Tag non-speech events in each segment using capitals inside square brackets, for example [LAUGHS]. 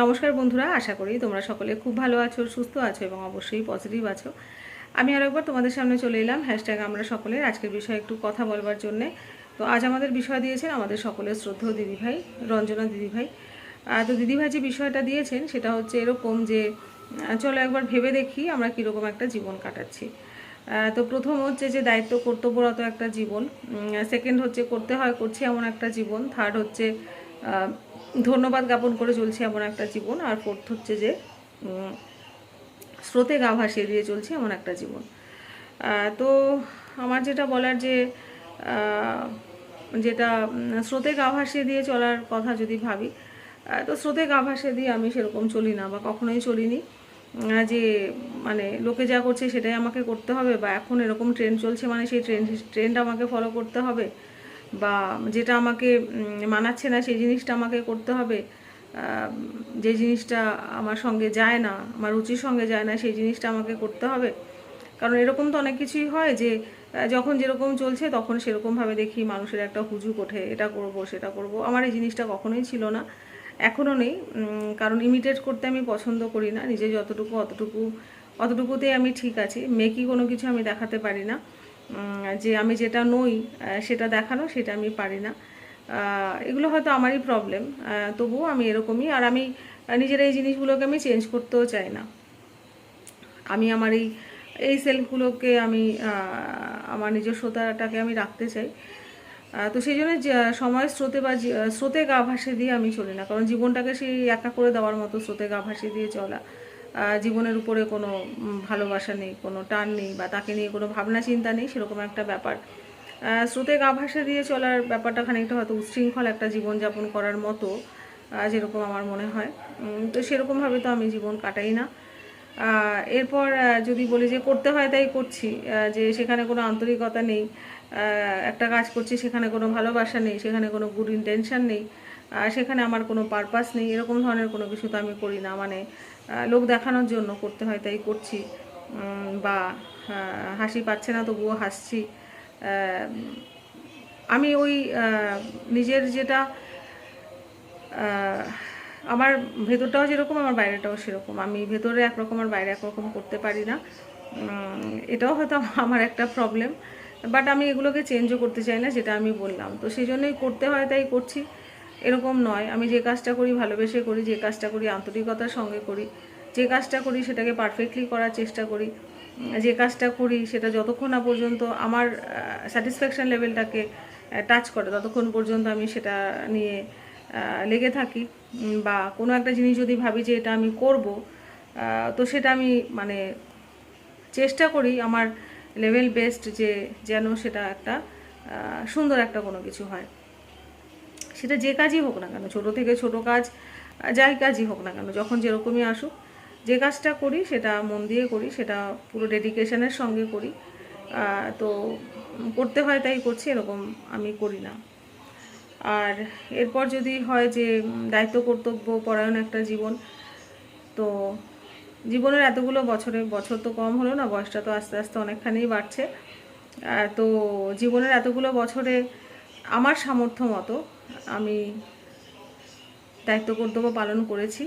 নমস্কার বন্ধুরা, আশা করি তোমরা সকলে খুব ভালো আছো, সুস্থ আছো এবং অবশ্যই পজিটিভ আছো। আমি আরও একবার তোমাদের সামনে চলে এলাম হ্যাশট্যাগ আমরা সকলে আজকের বিষয়ে একটু কথা বলবার জন্যে। তো আজ আমাদের বিষয় দিয়েছেন আমাদের সকলের শ্রদ্ধেয় দিদিভাই, রঞ্জনা দিদিভাই। তো দিদিভাই যে বিষয়টা দিয়েছেন, সেটা হচ্ছে এরকম যে চলো একবার ভেবে দেখি আমরা কীরকম একটা জীবন কাটাচ্ছি। তো প্রথম হচ্ছে যে দায়িত্ব, কর্তব্যরত একটা জীবন। সেকেন্ড হচ্ছে করতে হয়, করছি এমন একটা জীবন। থার্ড হচ্ছে ধন্যবাদ জ্ঞাপন করে চলছে এমন একটা জীবন, আর ফোর্থ হচ্ছে যে স্রোতে গা ভাসিয়ে দিয়ে চলছে এমন একটা জীবন। তো আমার যেটা বলার যে যেটা স্রোতে গা ভাসিয়ে দিয়ে চলার কথা যদি ভাবি তো স্রোতে গা ভাসিয়ে দিয়ে আমি সেরকম চলি না বা কখনোই চলিনি। যে মানে লোকে যা করছে সেটাই আমাকে করতে হবে বা এখন এরকম ট্রেন্ড চলছে মানে সেই ট্রেন্ড ট্রেন্ড আমাকে ফলো করতে হবে। বা যেটা আমাকে মানাচ্ছে না সেই জিনিসটা আমাকে করতে হবে যে জিনিসটা আমার সঙ্গে যায় না, আমার রুচির সঙ্গে যায় না সেই জিনিসটা আমাকে করতে হবে। কারণ এরকম তো অনেক কিছুই হয় যে যখন যেরকম চলছে তখন সেরকমভাবে দেখি মানুষের একটা হুজুক ওঠে, এটা করব, সেটা করব। আমার এই জিনিসটা কখনোই ছিল না, এখনও নেই কারণ ইমিটেট করতে আমি পছন্দ করি না, নিজে যতটুকু অতটুকু, অতটুকুতেই আমি ঠিক আছি। মেকি কোনো কিছু আমি দেখাতে পারি না। যে আমি যেটা নই সেটা দেখানো, সেটা আমি পারি না। এগুলো হয়তো আমারই প্রবলেম তবুও আমি এরকমই, আর আমি নিজের এই জিনিসগুলোকে আমি চেঞ্জ করতেও চাই না। আমি আমার এই এই সেলফগুলোকে আমি আমার নিজস্বতাটাকে আমি রাখতে চাই। তো সেই জন্য সময় স্রোতে বা স্রোতে গা ভাসিয়ে দিয়ে আমি চলি না, কারণ জীবনটাকে সেই একা করে দেওয়ার মতো স্রোতে গা ভাসিয়ে দিয়ে চলা। জীবনের উপরে কোনো ভালোবাসা নেই, কোনো টান নেই বা তাকে নিয়ে কোনো ভাবনা চিন্তা নেই, সেরকম একটা ব্যাপার। স্রোতে গা ভাসিয়ে দিয়ে চলার ব্যাপারটা খানিকটা হয়তো উচ্ছৃঙ্খল একটা জীবনযাপন করার মতো যেরকম আমার মনে হয়। তো সেরকমভাবে তো আমি জীবন কাটাই না। এরপর যদি বলি যে করতে হয় তাই করছি যে সেখানে কোনো আন্তরিকতা নেই একটা কাজ করছি সেখানে কোনো ভালোবাসা নেই, সেখানে কোনো গুড ইন্টেনশন নেই সেখানে আমার কোনো পারপাস নেই, এরকম ধরনের কোনো কিছু তো আমি করি না। মানে লোক দেখানোর জন্য করতে হয়, তাই করছি। বা হাসি পাচ্ছে না, তবুও হাসছি। আমি ওই নিজের যেটা আমার ভেতরটাও যেরকম আমার বাইরেটাও সেরকম। আমি ভেতরে একরকম, আর বাইরে একরকম করতে পারি না। এটাও হয়তো [LAUGHS] আমার একটা প্রবলেম বাট আমি এগুলোকে চেঞ্জও করতে চাই না, যেটা আমি বললাম। তো সেই জন্যই করতে হয়, তাই করছি। এরকম নয়। আমি যে কাজটা করি, ভালোবেসে করি, যে কাজটা করি, আন্তরিকতার সঙ্গে করি, যে কাজটা করি সেটাকে পারফেক্টলি করার চেষ্টা করি, যে কাজটা করি সেটা যতক্ষণ না পর্যন্ত আমার স্যাটিসফ্যাকশান লেভেলটাকে টাচ করে, ততক্ষণ পর্যন্ত আমি সেটা নিয়ে লেগে থাকি। বা কোনো একটা জিনিস যদি ভাবি যে এটা আমি করব তো সেটা আমি মানে চেষ্টা করি আমার লেভেল বেস্ট যে যেন সেটা একটা সুন্দর একটা কোনো কিছু হয়। সেটা যে কাজই হোক না কেন, ছোট থেকে ছোট কাজ, যাই কাজই হোক না কেন, যখন যেরকমই আসুক, যে কাজটা করি সেটা মন দিয়ে করি, সেটা পুরো ডেডিকেশনের সঙ্গে করি তো করতে হয় তাই করছি, এরকম আমি করি না। আর এরপর যদি হয় যে দায়িত্ব, কর্তব্য, পরায়ণ একটা জীবন, তো জীবনের এতগুলো বছরে, বছর তো কম হলো না, বয়সটা তো আস্তে আস্তে অনেকখানি বাড়ছে। তো জীবনের এতগুলো বছরে আমার সামর্থ্য মতো আমি দায়িত্ব কর্তব্য পালন করেছি।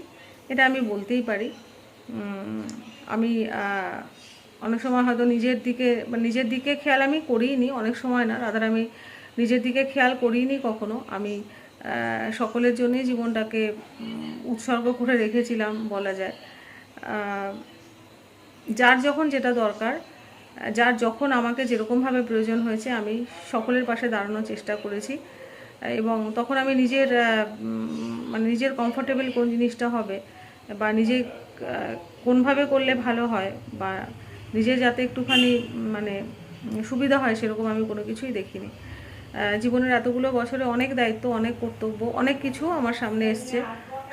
এটা আমি বলতেই পারি। আমি অনেক সময় হয়তো নিজের দিকে মানে নিজের দিকে খেয়াল আমি করিনি, অনেক সময় না রাদার আমি নিজের দিকে খেয়াল করিনি কখনো। আমি সকলের জন্যই জীবনটাকে উৎসর্গ করে রেখেছিলাম বলা যায়। যার যখন যেটা দরকার, যার যখন আমাকে যেরকমভাবে প্রয়োজন হয়েছে, আমি সকলের পাশে দাঁড়ানোর চেষ্টা করেছি। এবং তখন আমি নিজের মানে নিজের কমফোর্টেবল কোন জিনিসটা হবে বা নিজে কোনভাবে করলে ভালো হয় বা নিজে যাতে একটুখানি মানে সুবিধা হয় সেরকম আমি কোনো কিছুই দেখিনি। জীবনের এতগুলো বছরে অনেক দায়িত্ব, অনেক কর্তব্য, অনেক কিছু আমার সামনে এসছে।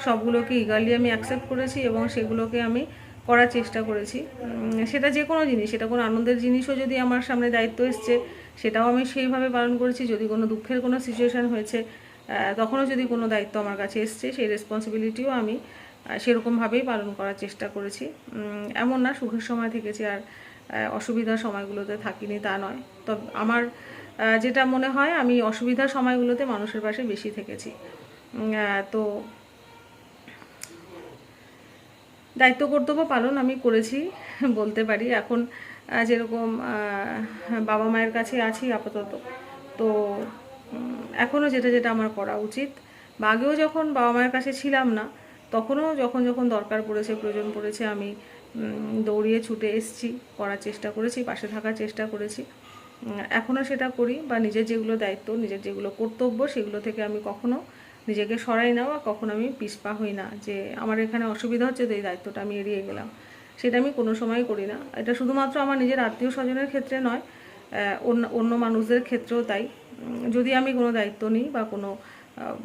সবগুলোকে ইগালি আমি অ্যাকসেপ্ট করেছি এবং সেগুলোকে আমি করার চেষ্টা করেছি। সেটা যে কোনো জিনিস, সেটা কোনো আনন্দের জিনিসও যদি আমার সামনে দায়িত্ব এসছে, সেটাও আমি সেইভাবে পালন করেছি। যদি কোনো দুঃখের কোনো সিচুয়েশান হয়েছে তখনও যদি কোনো দায়িত্ব আমার কাছে এসছে, সেই রেসপন্সিবিলিটিও আমি সেরকমভাবেই পালন করার চেষ্টা করেছি। এমন না সুখের সময় থেকেছি আর অসুবিধার সময়গুলোতে থাকিনি তা নয়। তবে, আমার যেটা মনে হয়, আমি অসুবিধার সময়গুলোতে মানুষের পাশে বেশি থেকেছি। তো দায়িত্ব কর্তব্য পালন আমি করেছি, বলতে পারি। এখন যেরকম বাবা মায়ের কাছে আছি আপাতত। তো এখনও যেটা যেটা আমার করা উচিত। বা আগেও যখন বাবা মায়ের কাছে ছিলাম না, তখনও যখন যখন দরকার পড়েছে, প্রয়োজন পড়েছে, আমি দৌড়িয়ে ছুটে এসেছি, করার চেষ্টা করেছি, পাশে থাকার চেষ্টা করেছি। এখনও সেটা করি বা নিজের যেগুলো দায়িত্ব, নিজের যেগুলো কর্তব্য, সেগুলো থেকে আমি কখনো নিজেকে সরাই না বা কখনো আমি পিছপা হই না। যে আমার এখানে অসুবিধা হচ্ছে তো এই দায়িত্বটা আমি এড়িয়ে গেলাম। সেটা আমি কোনো সময় করি না। এটা শুধুমাত্র আমার নিজের আত্মীয় স্বজনের ক্ষেত্রে নয় অন্য অন্য মানুষদের ক্ষেত্রেও তাই। যদি আমি কোনো দায়িত্ব নিই বা কোনো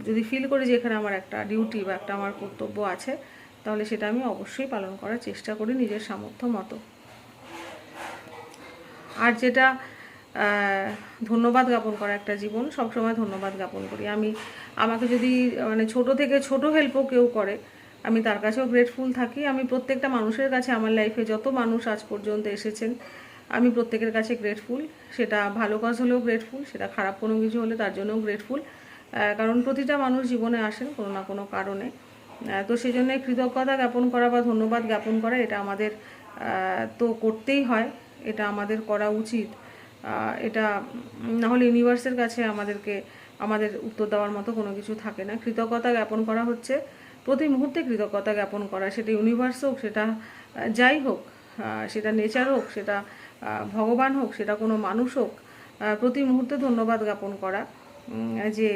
যদি ফিল করি যে এখানে আমার একটা ডিউটি বা একটা আমার কর্তব্য আছে, তাহলে সেটা আমি অবশ্যই পালন করার চেষ্টা করি নিজের সামর্থ্য মতো। আর যেটা ধন্যবাদ জ্ঞাপন করা একটা জীবন। সবসময় ধন্যবাদ জ্ঞাপন করি। আমি, আমাকে যদি মানে ছোট থেকে ছোট হেল্পও কেউ করে, আমি তার কাছেও গ্রেটফুল থাকি। আমি প্রত্যেকটা মানুষের কাছে আমার লাইফে যত মানুষ আজ পর্যন্ত এসেছেন, আমি প্রত্যেকের কাছে গ্রেটফুল সেটা ভালো কাজ হলেও গ্রেটফুল সেটা খারাপ কোনো কিছু হলে তার জন্যও গ্রেটফুল কারণ প্রতিটা মানুষ জীবনে আসেন কোনো না কোনো কারণে। তো সেই জন্য কৃতজ্ঞতা জ্ঞাপন করা বা ধন্যবাদ জ্ঞাপন করা, এটা আমাদের তো করতেই হয়। এটা আমাদের করা উচিত। এটা নাহলে ইউনিভার্সের কাছে আমাদেরকে, আমাদের উত্তর দেওয়ার মতো কোনো কিছু থাকে না। কৃতজ্ঞতা জ্ঞাপন করা হচ্ছে, প্রতি মুহূর্তে কৃতজ্ঞতা জ্ঞাপন করা, সেটা ইউনিভার্স হোক, সেটা যাই হোক সেটা নেচার হোক, সেটা ভগবান হোক, সেটা কোনো মানুষ হোক প্রতি মুহূর্তে ধন্যবাদ জ্ঞাপন করা যে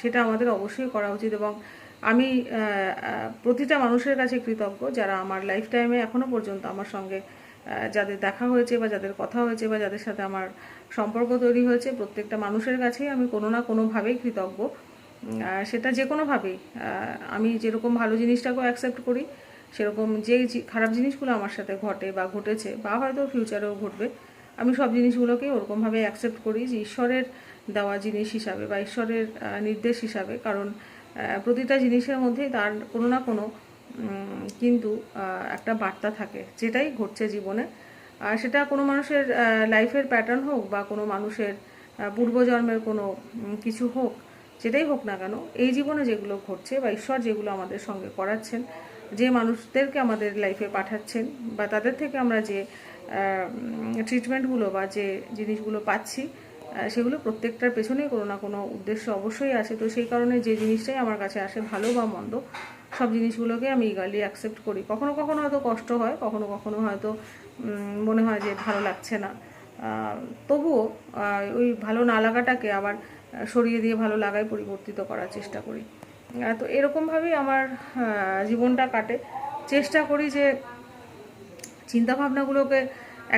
সেটা আমাদের অবশ্যই করা উচিত এবং আমি প্রতিটা মানুষের কাছে কৃতজ্ঞ যারা আমার লাইফ টাইমে এখনও পর্যন্ত আমার সঙ্গে যাদের দেখা হয়েছে বা যাদের কথা হয়েছে বা যাদের সাথে আমার সম্পর্ক তৈরি হয়েছে, প্রত্যেকটা মানুষের কাছেই আমি কোনো না কোনোভাবেই কৃতজ্ঞ। সেটা যে কোনোভাবেই। আমি যেরকম ভালো জিনিসটাকেও অ্যাকসেপ্ট করি, সেরকম যে খারাপ জিনিসগুলো আমার সাথে ঘটে বা ঘটেছে বা হয়তো ফিউচারেও ঘটবে, আমি সব জিনিসগুলোকে ওরকমভাবে অ্যাকসেপ্ট করি যে ঈশ্বরের দেওয়া জিনিস হিসাবে বা ঈশ্বরের নির্দেশ হিসাবে। কারণ প্রতিটা জিনিসের মধ্যেই তার কোনো না কোনো কিন্তু একটা বার্তা থাকে, যেটাই ঘটছে জীবনে। আর সেটা কোনো মানুষের লাইফের প্যাটার্ন হোক বা কোনো মানুষের পূর্বজন্মের কোনো কিছু হোক, যেটাই হোক না কেন, এই জীবনে যেগুলো ঘটছে বা ঈশ্বর যেগুলো আমাদের সঙ্গে করাচ্ছেন, যে মানুষদেরকে আমাদের লাইফে পাঠাচ্ছেন বা তাদের থেকে আমরা যে ট্রিটমেন্টগুলো বা যে জিনিসগুলো পাচ্ছি সেগুলো প্রত্যেকটার পেছনেই কোনো না কোনো উদ্দেশ্য অবশ্যই আছে তো সেই কারণে যে জিনিসটাই আমার কাছে আসে, ভালো বা মন্দ সব জিনিসগুলোকে আমি ইগালি অ্যাকসেপ্ট করি। কখনো কখনো হয়তো কষ্ট হয়, কখনো কখনো হয়তো মনে হয় যে ভালো লাগছে না। তবুও ওই ভালো না লাগাটাকে আবার সরিয়ে দিয়ে ভালো লাগায় পরিবর্তিত করার চেষ্টা করি। তো এরকমভাবেই আমার জীবনটা কাটে। চেষ্টা করি যে চিন্তাভাবনাগুলোকে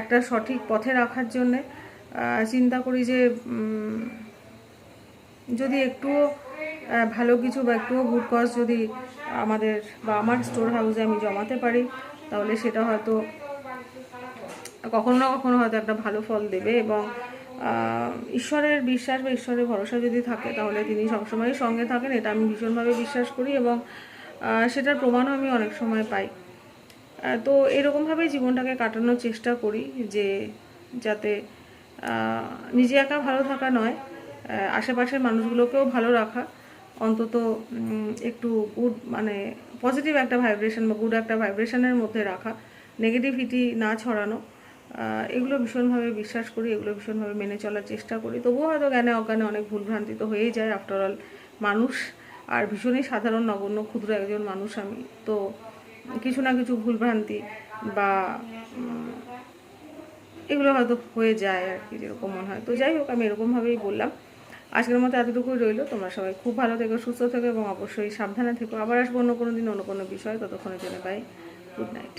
একটা সঠিক পথে রাখার জন্যে চিন্তা করি যে যদি একটুও ভালো কিছু বা একটুও গুড কজ যদি আমাদের বা আমার স্টোর হাউসে আমি জমাতে পারি, তাহলে সেটা হয়তো কখনো না কখনো হয়তো একটা ভালো ফল দেবে এবং ঈশ্বরের বিশ্বাস বা ঈশ্বরের ভরসা যদি থাকে, তাহলে তিনি সবসময় সঙ্গে থাকেন, এটা আমি ভীষণভাবে বিশ্বাস করি এবং সেটার প্রমাণও আমি অনেক সময় পাই। তো এরকমভাবেই জীবনটাকে কাটানোর চেষ্টা করি যে, যাতে নিজে একা ভালো থাকা নয় আশেপাশের মানুষগুলোকেও ভালো রাখা অন্তত একটু গুড মানে পজিটিভ একটা ভাইব্রেশন বা গুড একটা ভাইব্রেশনের মধ্যে রাখা। নেগেটিভিটি না ছড়ানো এগুলো ভীষণভাবে বিশ্বাস করি, এগুলো ভীষণভাবে মেনে চলার চেষ্টা করি। তবুও হয়তো জ্ঞানে অজ্ঞানে অনেক ভুলভ্রান্তি তো হয়েই যায় আফটার অল মানুষ। আর ভীষণই সাধারণ, নগণ্য, ক্ষুদ্র একজন মানুষ আমি। তো কিছু না কিছু ভুলভ্রান্তি বা এগুলো হয়তো হয়ে যায় আর কি, যেরকম মনে হয়। তো যাই হোক, আমি এরকমভাবেই বললাম। আজকের মতো এতটুকুই রইল। তোমরা সবাই খুব ভালো থেকো, সুস্থ থেকো এবং অবশ্যই সাবধানে থেকো। আবার আসব অন্য কোনো দিন, অন্য কোনো বিষয়। ততক্ষণের জন্য বাই গুড নাইট